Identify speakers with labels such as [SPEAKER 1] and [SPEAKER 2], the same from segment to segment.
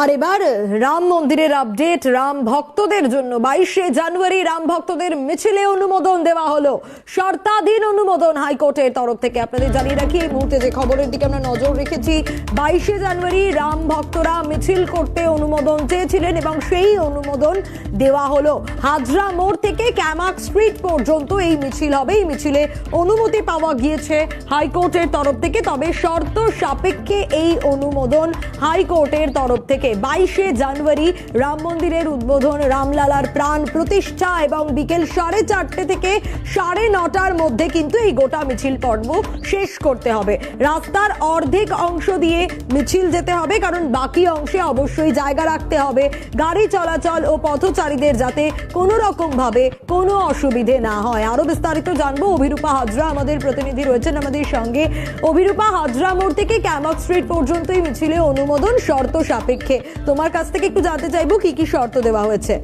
[SPEAKER 1] আর এবার রাম মন্দিরের আপডেট রাম ভক্তদের জন্য। বাইশে জানুয়ারি রাম ভক্তদের মিছিলে অনুমোদন দেওয়া হলো। শর্তাধীন অনুমোদন হাইকোর্টের তরফ থেকে। আপনাদের জানিয়ে রাখি, এই মুহূর্তে যে খবরের দিকে আমরা নজর রেখেছি, বাইশে জানুয়ারি রাম ভক্তরা মিছিল করতে অনুমোদন চেয়েছিলেন এবং সেই অনুমোদন দেওয়া হলো। হাজরা মোড় থেকে ক্যামাক স্ট্রিট পর্যন্ত এই মিছিল হবে। এই মিছিলে অনুমতি পাওয়া গিয়েছে হাইকোর্টের তরফ থেকে। তবে শর্ত সাপেক্ষে এই অনুমোদন হাইকোর্টের তরফ থেকে বাইশে জানুয়ারি রাম মন্দিরের উদ্বোধন, রামলালার প্রাণ প্রতিষ্ঠা এবং বিকেল সাড়ে চারটে থেকে সাড়ে নটার মধ্যে কিন্তু এই গোটা মিছিল পর্ব শেষ করতে হবে। রাস্তার অর্ধেক অংশ দিয়ে মিছিল যেতে হবে, কারণ বাকি অংশে অবশ্যই জায়গা রাখতে হবে। গাড়ি চলাচল ও পথচারীদের যাতে কোনো রকম ভাবে কোনো অসুবিধে না হয়। আরও বিস্তারিত জানব। অভিরূপা হাজরা আমাদের প্রতিনিধি রয়েছেন আমাদের সঙ্গে। অভিরূপা হাজরা মোড় থেকে ক্যামক স্ট্রিট পর্যন্ত এই মিছিলে অনুমোদন শর্ত সাপেক্ষে তোমার কাছ থেকে একটু জানতে চাইব কি কি শর্ত দেওয়া হয়েছে।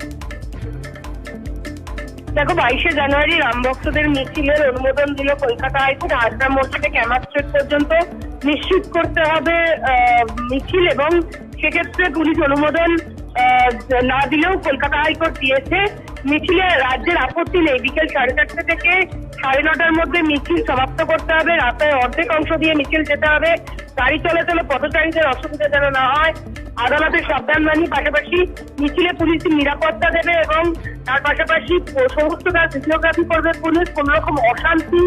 [SPEAKER 2] দেখো, বাইশে জানুয়ারি রাম ভক্তদের মিছিলের অনুমোদন দিল কলকাতা হাইকোর্ট। আজরা মোড় থেকে ক্যামার স্ট্রিট পর্যন্ত নিশ্চিত করতে হবে মিছিল এবং সেক্ষেত্রে পুলিশ অনুমোদন না দিলেও কলকাতা হাইকোর্ট দিয়েছে। মিছিলে রাজ্যের আপত্তি নেই। বিকেল সাড়ে চারটে থেকে সাড়ে নটার মধ্যে মিছিল সমাপ্ত করতে হবে। রাস্তায় অর্ধেক অংশ দিয়ে মিছিল যেতে হবে। গাড়ি চলাচলে পথচারীদের অসুবিধা যেন না হয়। আদালতের সাবধান বাণী পাশাপাশি মিছিলে পুলিশ নিরাপত্তা দেবে এবং তার পাশাপাশি সমস্ত কাজ ভিডিওগ্রাফি করবে পুলিশ। কোন রকম অশান্তি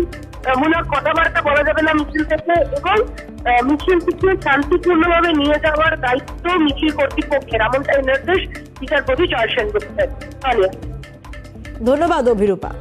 [SPEAKER 2] মূলক কথাবার্তা বলা যাবে না মিছিল থেকে এবং মিছিলটিকে শান্তিপূর্ণভাবে নিয়ে যাওয়ার দায়িত্ব মিছিল কর্তৃপক্ষের, এমনটাই নির্দেশ বিচারপতি জয় সেনগুপ্তের
[SPEAKER 1] ধন্যবাদ অভিরূপা।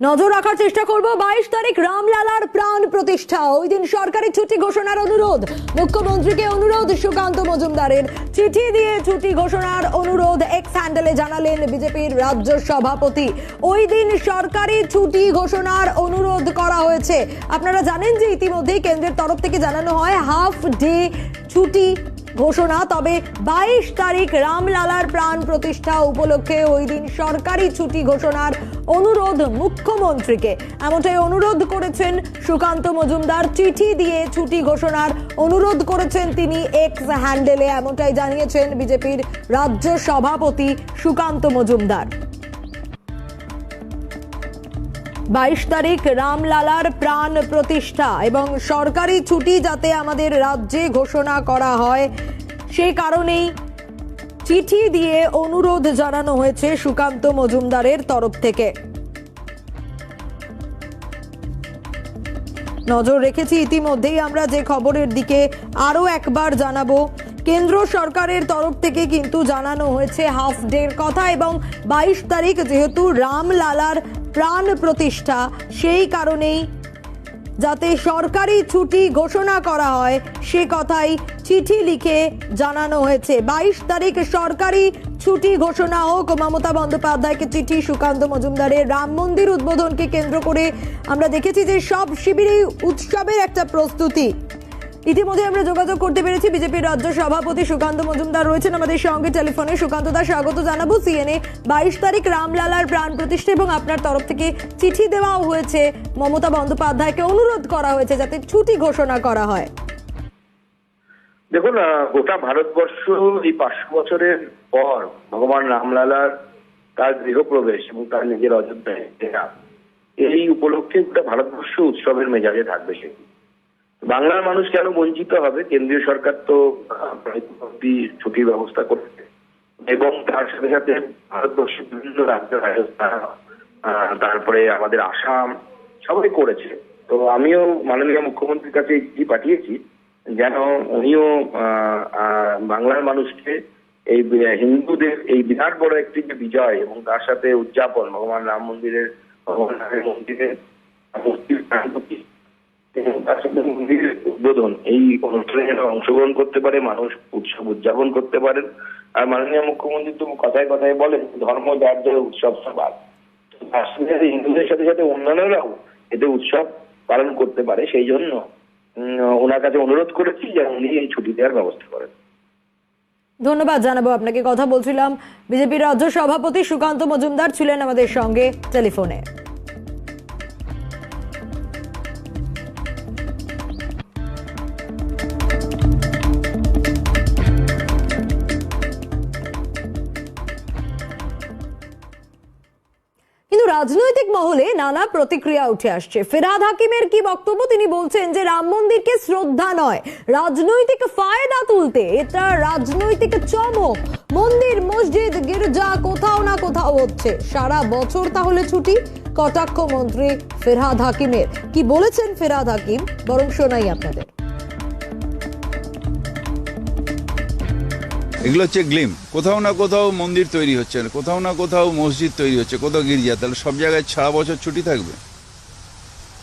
[SPEAKER 1] নজর রাখার চেষ্টা করব। বাইশ তারিখ রামলালার প্রাণ প্রতিষ্ঠা। ওই দিন সরকারি ছুটি ঘোষণার অনুরোধ। মুখ্যমন্ত্রীকে অনুরোধ, সুকান্ত মজুমদারের চিঠি দিয়ে ছুটি ঘোষণার অনুরোধ এক্স হ্যান্ডেলে জানালেন বিজেপির রাজ্য সভাপতি। ওই দিন সরকারি ছুটি ঘোষণার অনুরোধ করা হয়েছে। আপনারা জানেন যে ইতিমধ্যেই কেন্দ্রের তরফ থেকে জানানো হয় হাফ ডে ছুটি ঘোষণা। তবে বাইশ তারিখ রামলালার প্রাণ প্রতিষ্ঠা উপলক্ষে ওই দিন সরকারি ছুটি ঘোষণার অনুরোধ মুখ্যমন্ত্রীকে। এমনটাই অনুরোধ করেছেন সুকান্ত মজুমদার। চিঠি দিয়ে ছুটি ঘোষণার অনুরোধ করেছেন তিনি এক্স হ্যান্ডেলে। এমনটাই জানিয়েছেন বিজেপির রাজ্য সভাপতি সুকান্ত মজুমদার। বাইশ তারিখ রামলালার প্রাণ প্রতিষ্ঠা এবং সরকারি ছুটি যাতে আমাদের রাজ্যে ঘোষণা করা হয়, সে কারণেই চিঠি দিয়ে অনুরোধ জানানো হয়েছে সুকান্ত মজুমদারের তরফ থেকে। নজর রেখেছি ইতিমধ্যেই আমরা যে খবরের দিকে আরও একবার জানাব। কেন্দ্র সরকারের তরফ থেকে কিন্তু জানানো হয়েছে হাফ ডের কথা এবং বাইশ তারিখ যেহেতু রামলালার প্রাণ প্রতিষ্ঠা, সেই কারণেই যাতে সরকারি ছুটি ঘোষণা করা হয়, সে কথাই চিঠি লিখে জানানো হয়েছে। বাইশ তারিখ সরকারি ছুটি ঘোষণা হোক, মমতা বন্দ্যোপাধ্যায়কে চিঠি, সুকান্ত মজুমদারের রাম মন্দির উদ্বোধনকে কেন্দ্র করে আমরা দেখেছি যে সব শিবিরেই উৎসবের একটা প্রস্তুতি। ইতিমধ্যে আমরা যোগাযোগ করতে পেরেছি, বিজেপির রাজ্য সভাপতি সুকান্ত মজুমদার রয়েছেন আমাদের সঙ্গে টেলিফোনে। সুকান্ত দা, স্বাগত জানাব সিএনএ। বাইশ তারিখ রামলালার প্রাণ প্রতিষ্ঠা এবং আপনার তরফ থেকে চিঠি দেওয়াও হয়েছে। মমতা বন্দ্যোপাধ্যায়কে অনুরোধ করা হয়েছে যাতে ছুটি ঘোষণা করা হয়।
[SPEAKER 3] দেখুন গোটা ভারতবর্ষ এই পাঁচশো বছরের পর ভগবান রামলালার তার গৃহপ্রবেশ এবং তার নিজের অযোধ্যায় এই উপলক্ষে গোটা ভারতবর্ষ উৎসবের মেজাজে থাকবে সে বাংলার মানুষ কেন বঞ্চিত হবে? কেন্দ্রীয় সরকার তো ছুটির ব্যবস্থা করছে। এবং তার সাথে সাথে ভারতবর্ষের বিভিন্ন রাজ্য, রাজস্থান তারপরে আমাদের আসাম, সবাই করেছে। তো আমিও মাননীয় মুখ্যমন্ত্রীর কাছে চিঠি পাঠিয়েছি। যেন উনিও বাংলার মানুষকে এই হিন্দুদের এই বিরাট বড় একটি যে বিজয় এবং তার সাথে উদযাপন, ভগবান রাম মন্দিরের, ভগবান রামের মন্দিরের তার সাথে মন্দিরের উদ্বোধন, এই অনুষ্ঠানে যেন অংশগ্রহণ করতে পারে, মানুষ উৎসব উদযাপন করতে পারেন। আর মাননীয় মুখ্যমন্ত্রী তো কথায় কথায় বলেন, ধর্ম যার যার উৎসব সবার। হিন্দুদের সাথে সাথে অন্যান্যরাও এতে উৎসব পালন করতে পারে, সেই জন্য ওনার কাছে অনুরোধ করেছি যে উনি এই ছুটি দেওয়ার ব্যবস্থা করেন।
[SPEAKER 1] ধন্যবাদ জানাব আপনাকে। কথা বলছিলাম বিজেপির রাজ্য সভাপতি সুকান্ত মজুমদার ছিলেন আমাদের সঙ্গে টেলিফোনে। রাজনৈতিক মহলে নানা প্রতিক্রিয়া উঠে আসছে। ফেরাদ হাকিমের কি বক্তব্য? তিনি বলছেন যে রাম মন্দিরকে শ্রদ্ধা নয়, রাজনৈতিক ফায়দা তুলতে এটা রাজনৈতিক চমক। মন্দির, মসজিদ, গির্জা কোথাও না কোথাও হচ্ছে। সারা বছর তাহলে ছুটি? কটাক্ষ মন্ত্রী ফেরহাদ হাকিমের। কি বলেছেন ফেরহাদ হাকিম? বরং শোনাই আপনাদের।
[SPEAKER 4] এগুলো হচ্ছে গ্লিম। কোথাও না কোথাও মন্দির তৈরি হচ্ছে, কোথাও না কোথাও মসজিদ তৈরি হচ্ছে, কোথাও গির্জা, তাহলে সব জায়গায় সারা বছর ছুটি থাকবে।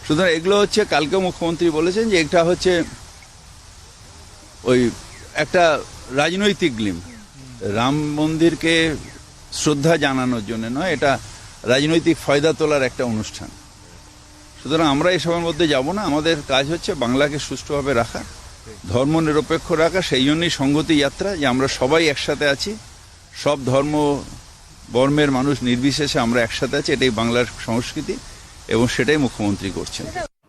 [SPEAKER 4] সুতরাং এগুলো হচ্ছে কালকে মুখ্যমন্ত্রী বলেছেন যে এটা হচ্ছে ওই একটা রাজনৈতিক গ্লিম। রাম মন্দিরকে শ্রদ্ধা জানানোর জন্য নয়, এটা রাজনৈতিক ফয়দা তোলার একটা অনুষ্ঠান। সুতরাং আমরা এসবের মধ্যে যাব না, আমাদের কাজ হচ্ছে বাংলাকে সুষ্ঠুভাবে রাখা। ধর্ম নিরপেক্ষ রাখা, সেই জন্যই সংগতি যাত্রা, যে আমরা সবাই একসাথে আছি। সব ধর্ম বর্মের মানুষ নির্বিশেষে আমরা একসাথে আছি, এটাই বাংলার সংস্কৃতি এবং সেটাই মুখ্যমন্ত্রী করছেন।